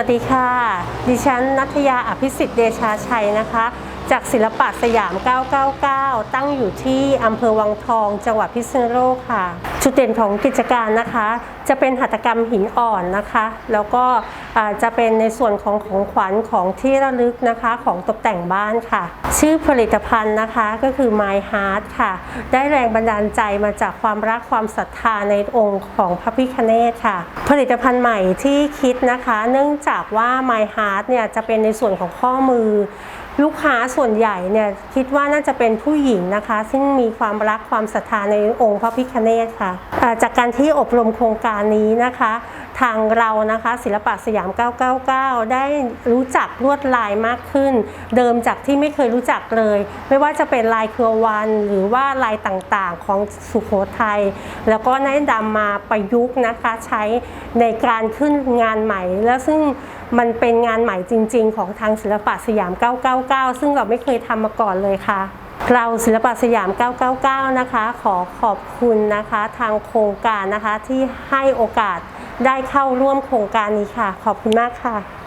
สวัสดีค่ะ ดิฉันนัทยาอภิสิทธิ์เดชาชัยนะคะ จากศิลปะสยาม 999 ตั้งอยู่ที่อำเภอวังทอง จังหวัดพิษณุโลกค่ะ จุดเด่นของกิจการนะคะ จะเป็นหัตถกรรมหินอ่อนนะคะ แล้วก็จะเป็นในส่วนของของขวัญของที่ระลึกนะคะของตกแต่งบ้านค่ะ ชื่อผลิตภัณฑ์นะคะก็คือ My Heart ค่ะ ได้แรงบันดาลใจมาจากความรักความศรัทธาในองค์ของพระพิฆเนศค่ะ ผลิตภัณฑ์ใหม่ที่คิดนะคะ เนื่องจากว่า My Heart เนี่ยจะเป็นในส่วนของข้อมือ ลูกค้าส่วนใหญ่เนี่ยคิดว่าน่าจะเป็นผู้หญิงนะคะ ซึ่งมีความรักความศรัทธาในองค์พระพิฆเนศค่ะจากการที่อบรมโครงการนี้นะคะ ทางเรานะคะศิลปะสยาม 999 ได้รู้จักลวดลายมากขึ้น เดิมจากที่ไม่เคยรู้จักเลย ไม่ว่าจะเป็นลายเครือวันหรือว่าลายต่างๆของสุโขทัยแล้วก็ได้นำมาประยุกต์นะคะใช้ในการขึ้นงานใหม่ แล้วซึ่ง มันเป็นงานใหม่จริง ๆ ของทางศิลปะสยาม 999 ซึ่งเราไม่เคยทำมาก่อนเลยค่ะ เราศิลปะสยาม 999 นะคะ ขอขอบคุณนะคะ ทางโครงการนะคะที่ให้โอกาสได้เข้าร่วมโครงการนี้ค่ะ ขอบคุณมากค่ะ